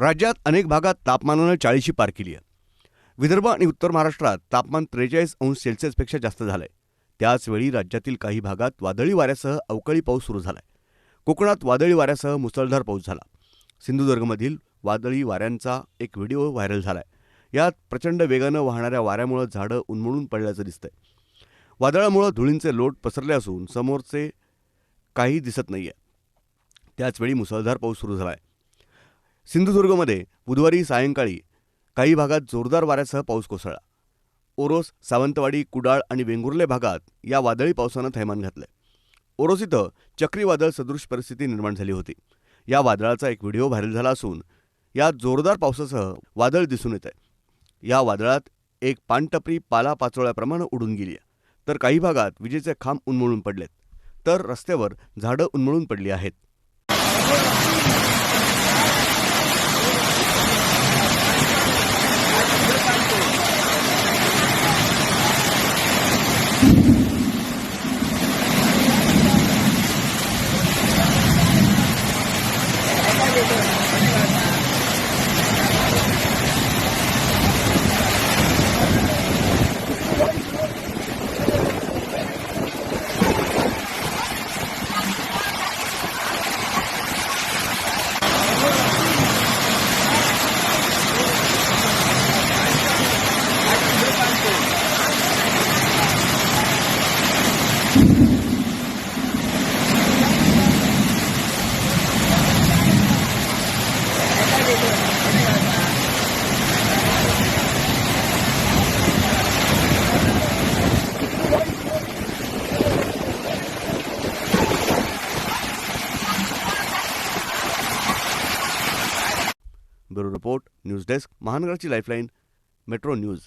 राज्यात अनेक भागात तापमानानं चाळीशी पार केली आहे. विदर्भ आणि उत्तर महाराष्ट्रात तापमान त्रेचाळीस अंश सेल्सिअसपेक्षा जास्त झालंय. त्याचवेळी राज्यातील काही भागात वादळी वाऱ्यासह अवकाळी पाऊस सुरू झालाय. कोकणात वादळी वाऱ्यासह मुसळधार पाऊस झाला. सिंधुदुर्गमधील वादळी वाऱ्यांचा एक व्हिडिओ व्हायरल झालाय. यात प्रचंड वेगानं वाहणाऱ्या वाऱ्यामुळं झाडं उन्मळून पडल्याचं दिसतंय. वादळामुळं धुळींचे लोट पसरले असून समोरचे काही दिसत नाहीये. त्याचवेळी मुसळधार पाऊस सुरू झाला आहे सिंधुदुर्गमध्ये बुधवारी सायंकाळी काही भागात जोरदार वाऱ्यासह पाऊस कोसळला. ओरोस सावंतवाडी कुडाळ आणि वेंगुर्ले भागात या वादळी पावसानं थैमान घातलंय. ओरोस इथं चक्रीवादळ सदृश परिस्थिती निर्माण झाली होती. या वादळाचा एक व्हिडिओ व्हायरल झाला असून यात जोरदार पावसासह वादळ दिसून येत आहे या वादळात एक पानटपरी पाला पाचोळ्याप्रमाणे उडून गेली तर काही भागात विजेचे खांब उन्मळून पडलेत. तर रस्त्यावर झाडं उन्मळून पडली आहेत. Bureau report news desk महानगराची lifeline metro news.